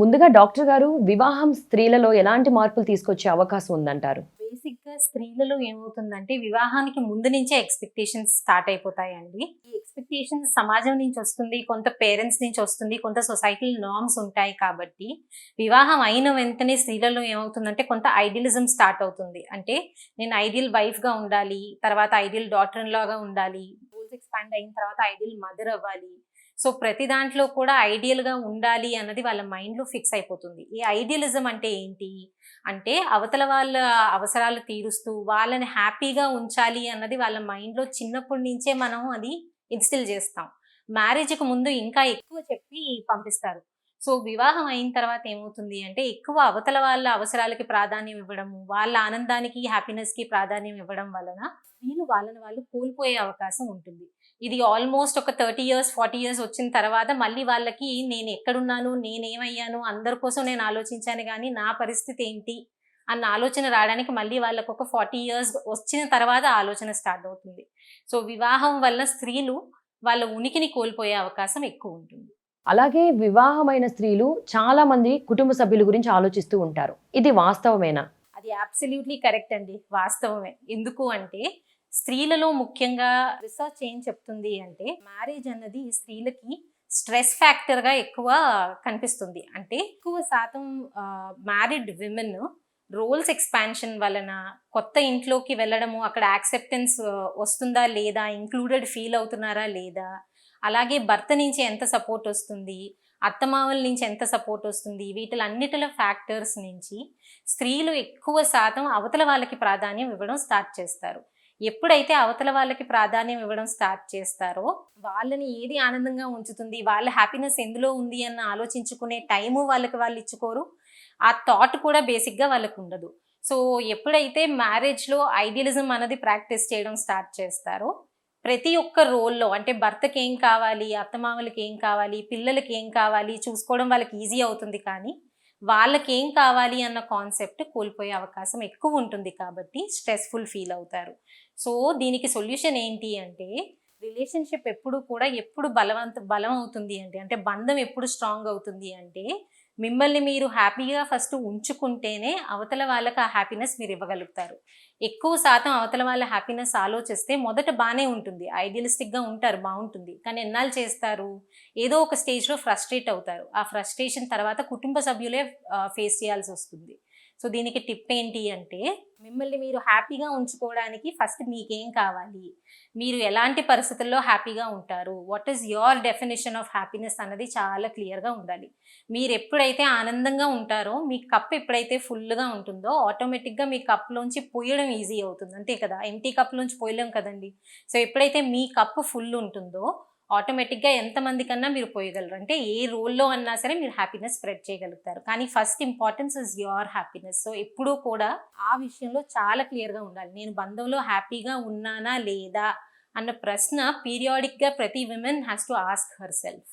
ముందుగా డాక్టర్ గారు వివాహం స్త్రీలలో ఎలాంటి మార్పులు తీసుకొచ్చే అవకాశం ఉందంటారు? బేసిక్గా స్త్రీలలో ఏమవుతుందంటే వివాహానికి ముందు నుంచే ఎక్స్పెక్టేషన్స్ స్టార్ట్ అయిపోతాయండి. ఈ ఎక్స్పెక్టేషన్స్ సమాజం నుంచి వస్తుంది కొంత పేరెంట్స్ నుంచి వస్తుంది కొంత సొసైటల్ నార్మ్స్ ఉంటాయి కాబట్టి వివాహం అయిన వెంటనే స్త్రీలలో ఏమవుతుందంటే కొంత ఐడియలిజం స్టార్ట్ అవుతుంది. అంటే నేను ఐడియల్ వైఫ్గా ఉండాలి తర్వాత ఐడియల్ డాటర్ లాగా ఉండాలి రూల్స్ ఎక్స్పాండ్ అయిన తర్వాత ఐడియల్ మదర్ అవ్వాలి సో ప్రతి దాంట్లో కూడా ఐడియల్గా ఉండాలి అన్నది వాళ్ళ మైండ్లో ఫిక్స్ అయిపోతుంది. ఈ ఐడియలిజం అంటే ఏంటి? అంటే అవతల వాళ్ళ అవసరాలు తీరుస్తూ వాళ్ళని హ్యాపీగా ఉంచాలి అన్నది వాళ్ళ మైండ్లో చిన్నప్పటి నుంచే మనం అది ఇన్స్టిల్ చేస్తాం. మ్యారేజ్కి ముందు ఇంకా ఎక్కువ చెప్పి పంపిస్తారు. సో వివాహం అయిన తర్వాత ఏమవుతుంది అంటే ఎక్కువ అవతల వాళ్ళ అవసరాలకి ప్రాధాన్యం ఇవ్వడము వాళ్ళ ఆనందానికి హ్యాపీనెస్కి ప్రాధాన్యం ఇవ్వడం వలన వీళ్ళు వాళ్ళని వాళ్ళు కోల్పోయే అవకాశం ఉంటుంది. ఇది ఆల్మోస్ట్ ఒక థర్టీ ఇయర్స్ ఫార్టీ ఇయర్స్ వచ్చిన తర్వాత మళ్ళీ వాళ్ళకి నేను ఎక్కడున్నాను నేనేమయ్యాను అందరి కోసం నేను ఆలోచించాను కానీ నా పరిస్థితి ఏంటి అన్న ఆలోచన రావడానికి మళ్ళీ వాళ్ళకు ఒక ఫార్టీ ఇయర్స్ వచ్చిన తర్వాత ఆలోచన స్టార్ట్ అవుతుంది. సో వివాహం వల్ల స్త్రీలు వాళ్ళ ఉనికిని కోల్పోయే అవకాశం ఎక్కువ ఉంటుంది. అలాగే వివాహమైన స్త్రీలు చాలా మంది కుటుంబ సభ్యుల గురించి ఆలోచిస్తూ ఉంటారు. ఇది వాస్తవమేనా? అది అబ్సల్యూట్లీ కరెక్ట్ అండి. వాస్తవమే. ఎందుకు అంటే స్త్రీలలో ముఖ్యంగా రీసెర్చ్ ఏం చెప్తుంది అంటే మ్యారేజ్ అన్నది స్త్రీలకి స్ట్రెస్ ఫ్యాక్టర్గా ఎక్కువ కనిపిస్తుంది. అంటే ఎక్కువ శాతం మ్యారీడ్ విమెన్ రోల్స్ ఎక్స్పాన్షన్ వలన కొత్త ఇంట్లోకి వెళ్ళడము అక్కడ యాక్సెప్టెన్స్ వస్తుందా లేదా ఇంక్లూడెడ్ ఫీల్ అవుతున్నారా లేదా అలాగే భర్త నుంచి ఎంత సపోర్ట్ వస్తుంది అత్తమామల నుంచి ఎంత సపోర్ట్ వస్తుంది వీటిలన్నిటిలో ఫ్యాక్టర్స్ నుంచి స్త్రీలు ఎక్కువ శాతం అవతల వాళ్ళకి ప్రాధాన్యం ఇవ్వడం స్టార్ట్ చేస్తారు. ఎప్పుడైతే అవతల వాళ్ళకి ప్రాధాన్యం ఇవ్వడం స్టార్ట్ చేస్తారో వాళ్ళని ఏది ఆనందంగా ఉంచుతుంది వాళ్ళ హ్యాపీనెస్ ఎందులో ఉంది అన్న ఆలోచించుకునే టైము వాళ్ళకి వాళ్ళు ఇచ్చుకోరు. ఆ థాట్ కూడా బేసిక్గా వాళ్ళకు ఉండదు. సో ఎప్పుడైతే మ్యారేజ్లో ఐడియలిజం అనేది ప్రాక్టీస్ చేయడం స్టార్ట్ చేస్తారో ప్రతి ఒక్క రోల్లో అంటే భర్తకి ఏం కావాలి అత్తమామలకి ఏం కావాలి పిల్లలకి ఏం కావాలి చూసుకోవడం వాళ్ళకి ఈజీ అవుతుంది కానీ వాళ్ళకి ఏం కావాలి అన్న కాన్సెప్ట్ కోల్పోయే అవకాశం ఎక్కువ ఉంటుంది కాబట్టి స్ట్రెస్ఫుల్ ఫీల్ అవుతారు. సో దీనికి సొల్యూషన్ ఏంటి అంటే రిలేషన్షిప్ ఎప్పుడు కూడా ఎప్పుడు బలవంత బలం అవుతుంది అంటే అంటే బంధం ఎప్పుడు స్ట్రాంగ్ అవుతుంది అంటే మిమ్మల్ని మీరు హ్యాపీగా ఫస్ట్ ఉంచుకుంటేనే అవతల వాళ్ళకి ఆ హ్యాపీనెస్ మీరు ఇవ్వగలుగుతారు. ఎక్కువ శాతం అవతల వాళ్ళ హ్యాపీనెస్ ఆలోచిస్తే మొదట బాగానే ఉంటుంది. ఐడియలిస్టిక్గా ఉంటారు బాగుంటుంది. కానీ ఎన్నాళ్ళు చేస్తారు? ఏదో ఒక స్టేజ్లో ఫ్రస్ట్రేట్ అవుతారు. ఆ ఫ్రస్ట్రేషన్ తర్వాత కుటుంబ సభ్యులే ఫేస్ చేయాల్సి వస్తుంది. సో దీనికి టిప్ ఏంటి అంటే మిమ్మల్ని మీరు హ్యాపీగా ఉంచుకోవడానికి ఫస్ట్ మీకేం కావాలి? మీరు ఎలాంటి పరిస్థితుల్లో హ్యాపీగా ఉంటారు? What is your definition of happiness అన్నది చాలా క్లియర్గా ఉండాలి. మీరు ఎప్పుడైతే ఆనందంగా ఉంటారో మీ కప్ ఎప్పుడైతే ఫుల్గా ఉంటుందో ఆటోమేటిక్గా మీ కప్లోంచి పోయడం ఈజీ అవుతుంది. అంతే కదా? ఎంటీ కప్లోంచి పోయలేం కదండి? సో ఎప్పుడైతే మీ కప్ ఫుల్ ఉంటుందో ఆటోమేటిక్గా ఎంతమంది కన్నా మీరు పోయగలరు. అంటే ఏ రోల్లో అన్నా సరే మీరు హ్యాపీనెస్ స్ప్రెడ్ చేయగలుగుతారు. కానీ first importance is your happiness. So ఎప్పుడూ కూడా ఆ విషయంలో చాలా క్లియర్గా ఉండాలి. నేను బంధంలో హ్యాపీగా ఉన్నానా లేదా అన్న ప్రశ్న పీరియాడిక్గా ప్రతి women has to ask herself